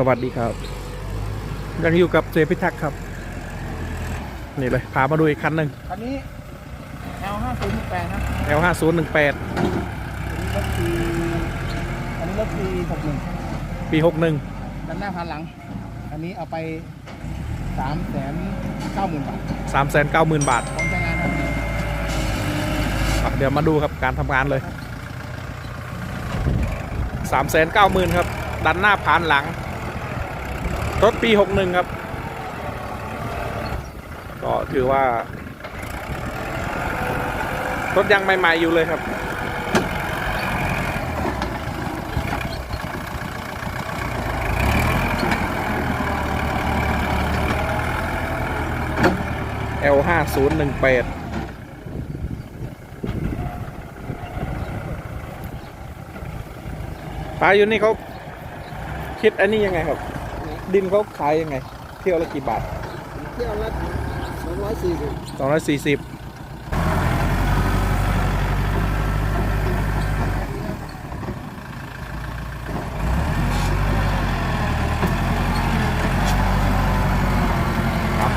สวัสดีครับยังอยู่กับเจพิทักษ์ครับ นี่เลยพามาดูอีกคันหนึ่งคันนี้ L 5 0 8นะ L 5 0 1 8อันนี้รถปีอันนี้รถปี61ปี 61ด้านหน้าพันหลัง อันนี้เอาไป3 9 0 0 0 0บาท3 9 0 0 0 0บาทพร้อมใช้งานครับอะเดี๋ยวมาดูครับการทำงานเลย3 9 0 0 0 0ครับดันหน้าผ่านหลัง รถปี 61 ครับ ก็ถือว่า รถยังใหม่ ๆ อยู่เลยครับ L 5 0 1 8ปลาอยู่นี่เขาคิดอันนี้ยังไงครับ ดินเขาขายยังไง เที่ยวละกี่บาท เที่ยวละ240สองร้อยสี่สิบ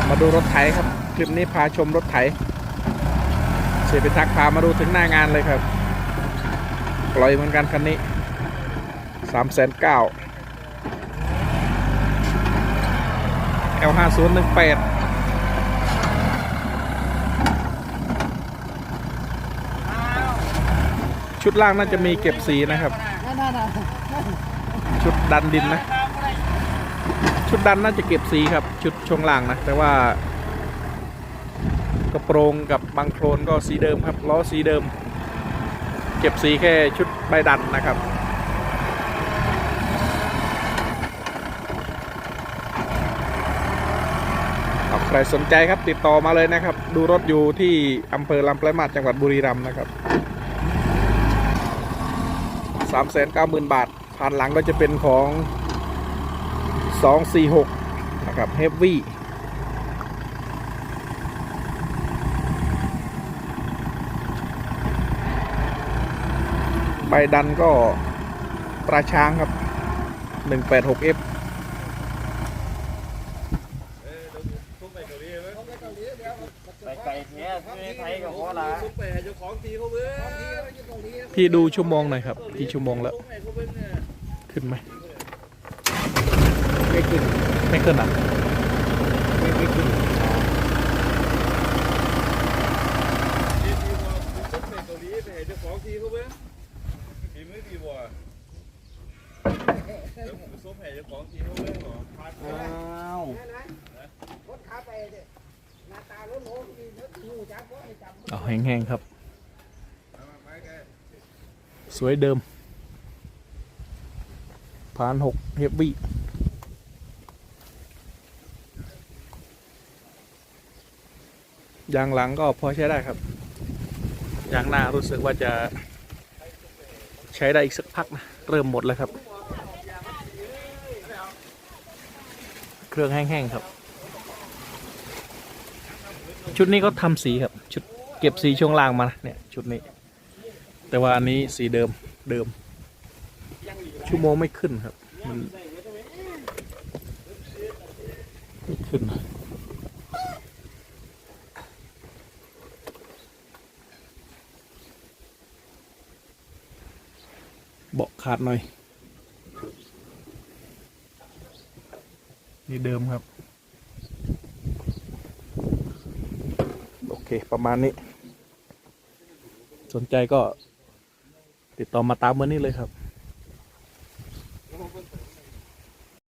มาดูรถไถครับ คลิปนี้พาชมรถไถเสียไปทักพามาดูถึงหน้างานเลยครับ ปล่อยเหมือนกันคันนี้สามแสนเก้า L ห้าศูนย์หนึ่งแปดชุดล่างน่าจะมีเก็บสีนะครับ ชุดดันดินนะ ชุดดันน่าจะเก็บสีครับ ชุดช่วงล่างนะ แต่ว่ากระโปรงกับบังโครนก็สีเดิมครับล้อสีเดิม เก็บสีแค่ชุดใบดันนะครับ ครับ ใครสนใจครับติดต่อมาเลยนะครับ ดูรถอยู่ที่อำเภอลำปลายมาศจังหวัดบุรีรัมย์นะครับสามแสนเก้าหมื่นบาทผ่านหลังก็จะเป็นของสองสี่หกนะครับเฮฟวี่ใบดันก็ตราช้างครับ 186F ไปไกลแท้ไม่ไทยกับพ่อละพี่ดูชั่วโมงหน่อยครับกี่ชั่วโมงแล้ว ขึ้นไหมไม่ขึ้นไม่ขึ้นอะไม่ไม่ขึ้นอ้า วเอาแห้งๆครับ สวยเดิมผ่านหกเฮฟวี่ยางหลังก็พอใช้ได้ครับ ยางหน้ารู้สึกว่าจะใช้ได้อีกสักพักนะ เริ่มหมดแล้วครับ เครื่องแห้งๆครับ ชุดนี้ก็ทำสีครับ ชุดเก็บสีช่วงล่างมาเนี่ย ชุดนี้ แต่ว่าอันนี้สีเดิมเดิม ชั่วโมงไม่ขึ้นครับ มันไม่ขึ้นเบาขาดหน่อย นี่เดิมครับ โอเคประมาณนี้ สนใจก็ติดต่อมาตามเบอร์นี้เลยครับ